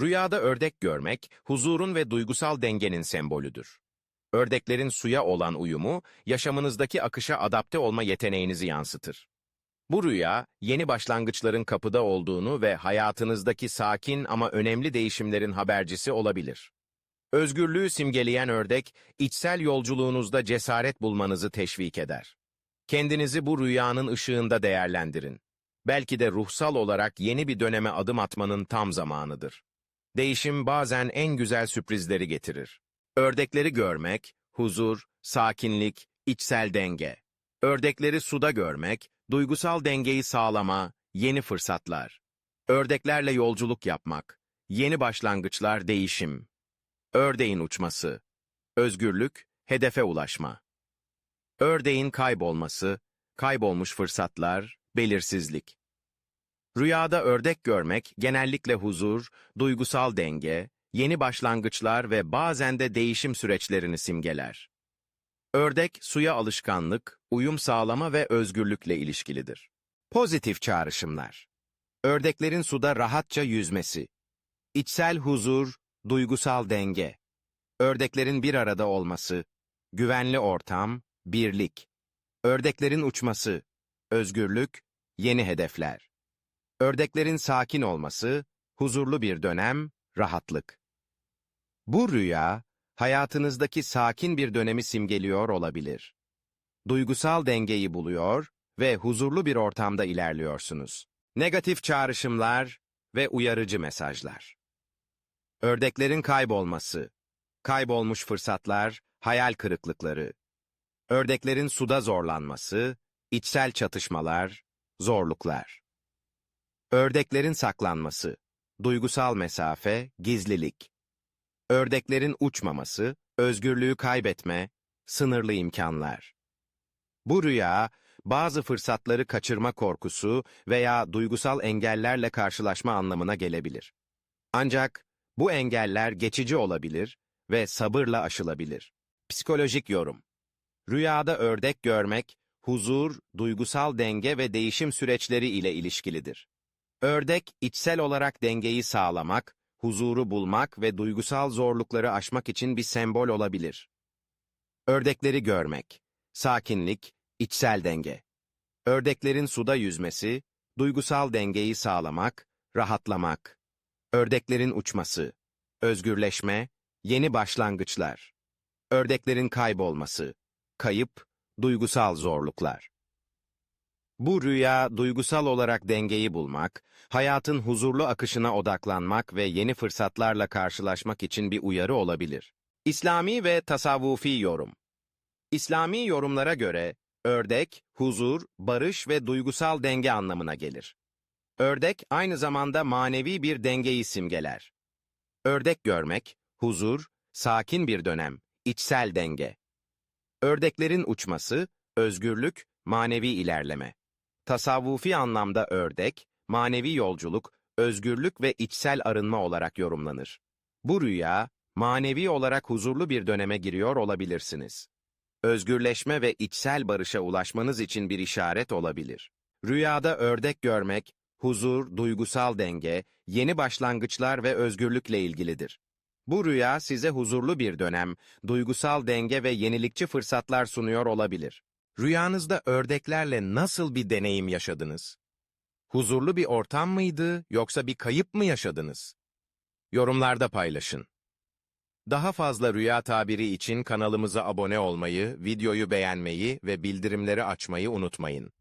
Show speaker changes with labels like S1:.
S1: Rüyada ördek görmek, huzurun ve duygusal dengenin sembolüdür. Ördeklerin suya olan uyumu, yaşamınızdaki akışa adapte olma yeteneğinizi yansıtır. Bu rüya, yeni başlangıçların kapıda olduğunu ve hayatınızdaki sakin ama önemli değişimlerin habercisi olabilir. Özgürlüğü simgeleyen ördek, içsel yolculuğunuzda cesaret bulmanızı teşvik eder. Kendinizi bu rüyanın ışığında değerlendirin. Belki de ruhsal olarak yeni bir döneme adım atmanın tam zamanıdır. Değişim bazen en güzel sürprizleri getirir. Ördekleri görmek, huzur, sakinlik, içsel denge. Ördekleri suda görmek, duygusal dengeyi sağlama, yeni fırsatlar. Ördeklerle yolculuk yapmak, yeni başlangıçlar, değişim. Ördeğin uçması, özgürlük, hedefe ulaşma. Ördeğin kaybolması, kaybolmuş fırsatlar, belirsizlik. Rüyada ördek görmek genellikle huzur, duygusal denge, yeni başlangıçlar ve bazen de değişim süreçlerini simgeler. Ördek, suya alışkanlık, uyum sağlama ve özgürlükle ilişkilidir. Pozitif çağrışımlar. Ördeklerin suda rahatça yüzmesi. İçsel huzur, duygusal denge. Ördeklerin bir arada olması. Güvenli ortam, birlik. Ördeklerin uçması. Özgürlük, yeni hedefler. Ördeklerin sakin olması, huzurlu bir dönem, rahatlık. Bu rüya, hayatınızdaki sakin bir dönemi simgeliyor olabilir. Duygusal dengeyi buluyor ve huzurlu bir ortamda ilerliyorsunuz. Negatif çağrışımlar ve uyarıcı mesajlar. Ördeklerin kaybolması, kaybolmuş fırsatlar, hayal kırıklıkları. Ördeklerin suda zorlanması, içsel çatışmalar, zorluklar. Ördeklerin saklanması, duygusal mesafe, gizlilik. Ördeklerin uçmaması, özgürlüğü kaybetme, sınırlı imkanlar. Bu rüya, bazı fırsatları kaçırma korkusu veya duygusal engellerle karşılaşma anlamına gelebilir. Ancak bu engeller geçici olabilir ve sabırla aşılabilir. Psikolojik yorum. Rüyada ördek görmek, huzur, duygusal denge ve değişim süreçleri ile ilişkilidir. Ördek, içsel olarak dengeyi sağlamak, huzuru bulmak ve duygusal zorlukları aşmak için bir sembol olabilir. Ördekleri görmek, sakinlik, içsel denge. Ördeklerin suda yüzmesi, duygusal dengeyi sağlamak, rahatlamak. Ördeklerin uçması, özgürleşme, yeni başlangıçlar. Ördeklerin kaybolması, kayıp, duygusal zorluklar. Bu rüya, duygusal olarak dengeyi bulmak, hayatın huzurlu akışına odaklanmak ve yeni fırsatlarla karşılaşmak için bir uyarı olabilir. İslami ve tasavvufi yorum İslami yorumlara göre, ördek, huzur, barış ve duygusal denge anlamına gelir. Ördek, aynı zamanda manevi bir dengeyi simgeler. Ördek görmek, huzur, sakin bir dönem, içsel denge. Ördeklerin uçması, özgürlük, manevi ilerleme. Tasavvufi anlamda ördek, manevi yolculuk, özgürlük ve içsel arınma olarak yorumlanır. Bu rüya, manevi olarak huzurlu bir döneme giriyor olabilirsiniz. Özgürleşme ve içsel barışa ulaşmanız için bir işaret olabilir. Rüyada ördek görmek, huzur, duygusal denge, yeni başlangıçlar ve özgürlükle ilgilidir. Bu rüya size huzurlu bir dönem, duygusal denge ve yenilikçi fırsatlar sunuyor olabilir. Rüyanızda ördeklerle nasıl bir deneyim yaşadınız? Huzurlu bir ortam mıydı yoksa bir kayıp mı yaşadınız? Yorumlarda paylaşın. Daha fazla rüya tabiri için kanalımıza abone olmayı, videoyu beğenmeyi ve bildirimleri açmayı unutmayın.